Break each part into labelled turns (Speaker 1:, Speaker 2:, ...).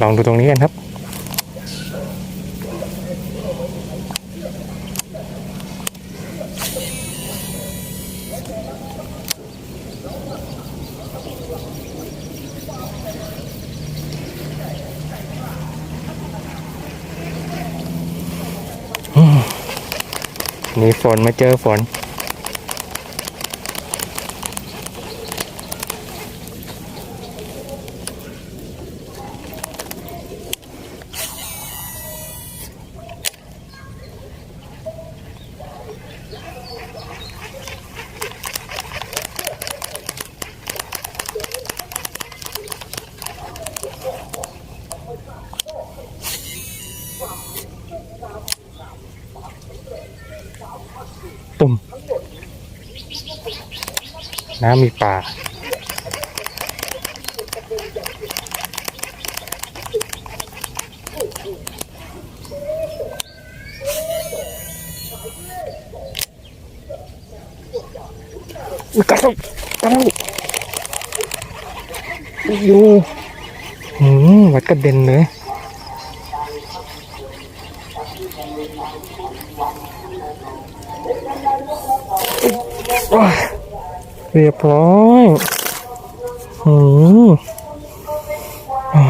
Speaker 1: ลองดูตรงนี้กันครับ มีฝนมาเจอฝน ตุ่ม น้ำมีปลาอุ๊ยกระตุกกระตุกอยู่หืมวัดกระเด็นเลยโอ้ย เรียบร้อยหืมอะ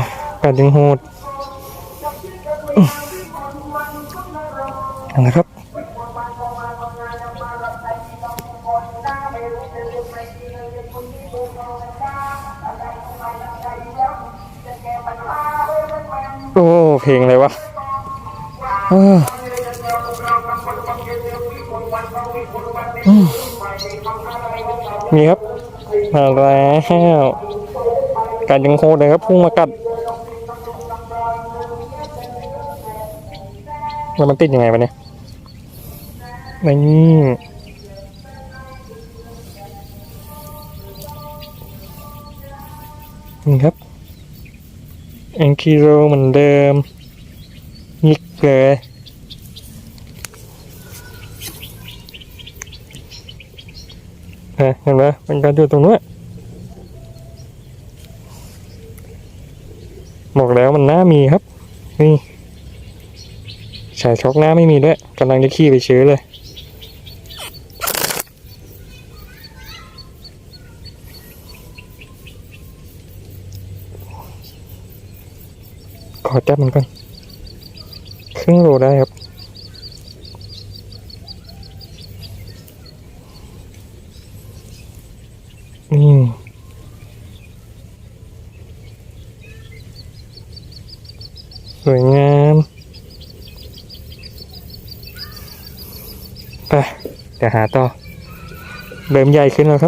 Speaker 1: กัดยังโหดอืมเอานะครับโอ้เพลงอะไรวะ เอออืมมีครับ มาแล้วกัดยังโคตรเลยครับพุ่งมากัดแล้วมันติดยังไงวะเนี่ยนี่นี่ครับแองคิโรเหมือนเดิม ยิกเลยเห็นเห็นไหมมันการอยู่ตรงนู้นบอกแล้วมันหน้ามีครับ นี่ฉายช็อกหน้าไม่มีด้วยกำลังจะขี่ไปชื้อเลย ขอจับมันก่อน รึ่งโลได้ครับ นี่สวยงามไปเดี๋ยวหาต่อ เริ่มใหญ่ขึ้นแล้วครับ